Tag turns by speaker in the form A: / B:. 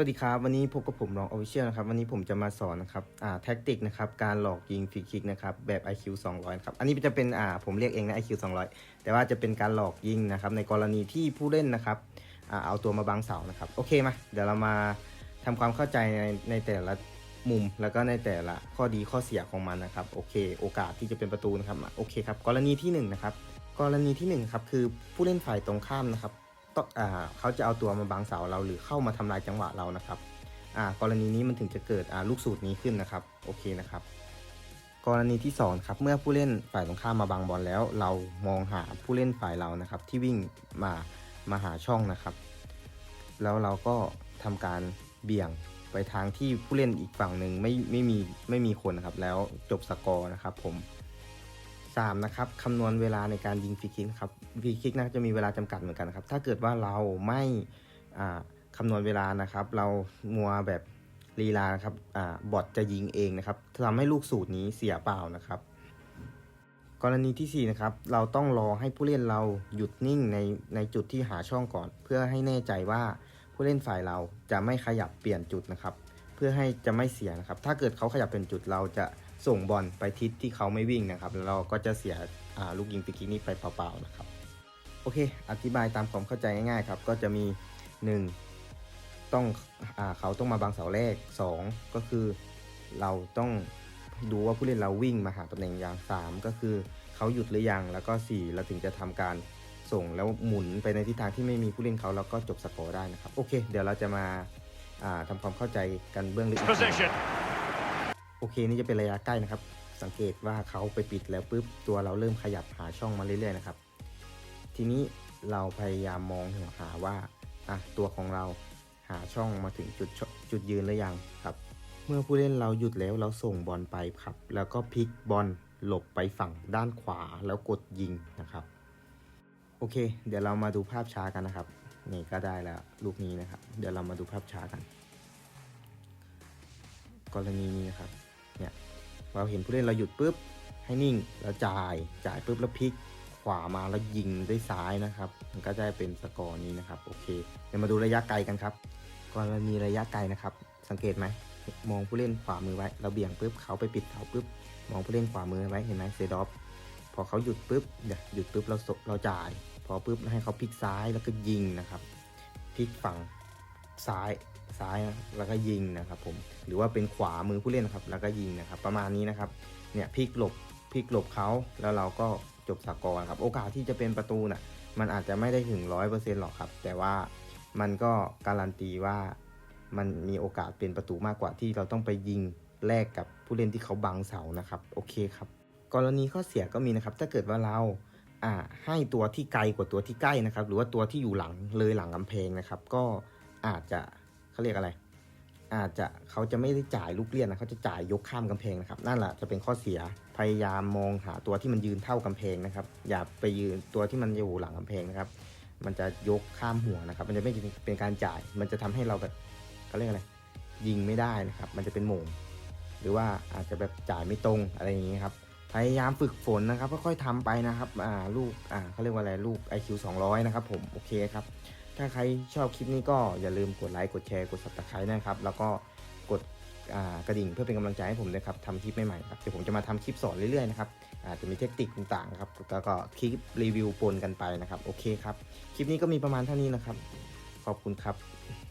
A: วัสดีครับ วันนี้พบกับผมรองออฟฟิเชียลนะครับ วันนี้ผมจะมาสอนนะครับอ่าแท็กติกนะครับ การหลอกยิงฟรีคิกนะครับ แบบ IQ 200ครับ อันนี้จะเป็นอ่าผมเรียกเองนะ IQ 200 แต่ว่าจะเป็นการหลอกยิงนะครับ ในกรณีที่ผู้เล่นนะครับอ่าเอาตัวมาบังเสานะครับ โอเคมา เดี๋ยวเรามาทำความเข้าใจในในแต่ละมุม แล้วก็ในแต่ละข้อดีข้อเสียของมันนะครับ โอเค โอกาสที่จะเป็นประตูนะครับอะโอเคครับ กรณีที่หนึ่งนะครับ กรณีที่หนึ่งครับ คือผู้เล่นฝ่ายตรงข้ามนะครับ เขาจะเอาตัวมาบังเสาเราหรือเข้ามาทำลายจังหวะเรานะครับกรณีนี้มันถึงจะเกิดลูกสูตรนี้ขึ้นนะครับโอเคนะครับ กรณีที่สองครับเมื่อผู้เล่นฝ่ายตรงข้ามมาบังบอลแล้ว เรามองหาผู้เล่นฝ่ายเรานะครับ ที่วิ่งมามาหาช่องนะครับ แล้วเราก็ทำการเบี่ยงไปทางที่ผู้เล่นอีกฝั่งหนึ่งไม่ไม่มีไม่มีคนนะครับ แล้วจบสกอร์นะครับผม 3นะครับคำนวณเวลาในการยิงฟรีคิกนะครับฟรีคิกนะจะมีเวลาจำกัดเหมือนกันนะครับ ถ้าเกิดว่าเราไม่อ่าคำนวณเวลานะครับ เรามัวแบบลีลานะครับอบอทจะยิงเองนะครับทำให้ลูกสูตรนี้เสียเปล่านะครับ กรณีที่ 4 นะครับ เราต้องรอให้ผู้เล่นเราหยุดนิ่งในในจุดที่หาช่องก่อน เพื่อให้แน่ใจว่าผู้เล่นฝ่ายเราจะไม่ขยับเปลี่ยนจุดนะครับ เพื่อให้จะไม่เสียนะครับ ถ้าเกิดเขาขยับเป็นจุดเราจะ ส่งบอลไปทิศที่เขาไม่วิ่งนะครับแล้วเราก็จะเสียลูกยิงฟรีคิกนี้ไปเปล่าๆนะครับโอเค อธิบายตามความเข้าใจง่ายๆครับก็จะมี 1 ต้องอเขาต้องมาบังเสาแรก 2 ก็คือเราต้องดูว่าผู้เล่นเราวิ่งมาหาตำแหน่งอย่าง 3 ก็คือเขาหยุดหรือยังแล้วก็ 4 เราถึงจะทำการส่งแล้วหมุนไปในทิศทางที่ไม่มีผู้เล่นเขาแล้วก็จบสกอร์ได้นะครับ โอเค เดี๋ยวเราจะมาอ่าทำความเข้าใจกันเบื้องลึกอีกที โอเคนี่จะเป็นระยะใกล้นะครับ สังเกตว่าเขาไปปิดแล้วปุ๊บตัวเราเริ่มขยับหาช่องมาเรื่อยๆนะครับ ทีนี้เราพยายามมองหาว่าอะตัวของเราหาช่องมาถึงจุดจุดยืนหรือยังครับ เมื่อผู้เล่นเราหยุดแล้วเราส่งบอลไปครับ แล้วก็พลิกบอลหลบไปฝั่งด้านขวาแล้วกดยิงนะครับ โอเค เดี๋ยวเรามาดูภาพช้ากันนะครับนี่ก็ได้แล้วลูกนี้นะครับ เดี๋ยวเรามาดูภาพช้ากัน กรณีนี้นะครับ เนี่ยเราเห็นผู้เล่นเราหยุดปุ๊บให้นิ่งแล้วจ่ายจ่ายปุ๊บแล้วพลิกขวามาแล้วยิงด้วยซ้ายนะครับมันก็จะเป็นสกอร์นี้นะครับโอเคเดี๋ยวมาดูระยะไกลกันครับกรณีระยะไกลนะครับ สังเกตไหมมองผู้เล่นขวามือไว้เราเบี่ยงปุ๊บเขาไปปิดเขาปุ๊บมองผู้เล่นขวามือไว้เห็นไหมเซดอฟพอเขาหยุดปุ๊บเดี๋ยวหยุดปุ๊บเราเราจ่าย พอปุ๊บให้เขาพลิกซ้ายแล้วก็ยิงนะครับพลิกฝั่ง ซ้ายซ้ายแล้วก็ยิงนะครับผมหรือว่าเป็นขวามือผู้เล่นนะครับแล้วก็ยิงนะครับประมาณนี้นะครับเนี่ยพลิกหลบพลิกหลบเขาแล้วเราก็จบสกอร์ครับโอกาสที่จะเป็นประตูน่ะมันอาจจะไม่ได้ถึงร้อยเปอร์เซ็นต์หรอกครับ แต่ว่ามันก็การันตีว่ามันมีโอกาสเป็นประตูมากกว่าที่เราต้องไปยิงแลกกับผู้เล่นที่เขาบังเสานะครับโอเคครับกรณีข้อเสียก็มีนะครับ ถ้าเกิดว่าเราอ่าให้ตัวที่ไกลกว่าตัวที่ใกล้นะครับ หรือว่าตัวที่อยู่หลังเลยหลังกำแพงนะครับ ก็ อาจจะเขาเรียกอะไร อาจจะเขาจะไม่ได้จ่ายลูกเลี้ยนนะเขาจะจ่ายยกข้ามกำแพงนะครับ นั่นแหละจะเป็นข้อเสียพยายามมองหาตัวที่มันยืนเท่ากำแพงนะครับ อย่าไปยืนตัวที่มันอยู่หลังกำแพงนะครับ มันจะยกข้ามหัวนะครับ มันจะไม่เป็นการจ่าย มันจะทำให้เราแบบเขาเรียกอะไรยิงไม่ได้นะครับ มันจะเป็นโมงหรือว่าอาจจะแบบจ่ายไม่ตรงอะไรอย่างนี้ครับ พยายามฝึกฝนนะครับค่อยๆทำไปนะครับ อ่า ลูก อ่าเขาเรียกว่าอะไร ลูก IQ 200 นะครับผม โอเคครับ ถ้าใครชอบคลิปนี้ก็อย่าลืมกดไลค์ กดแชร์ กด subscribe นะครับ แล้วก็กดกระดิ่งเพื่อเป็นกำลังใจให้ผมนะครับทำคลิปใหม่ๆครับเดี๋ยวผมจะมาทำคลิปสอนเรื่อยๆนะครับอาจจะมีเทคนิคต่างๆครับแล้วก็คลิปรีวิวปนกันไปนะครับ โอเคครับ คลิปนี้ก็มีประมาณเท่านี้นะครับ ขอบคุณครับ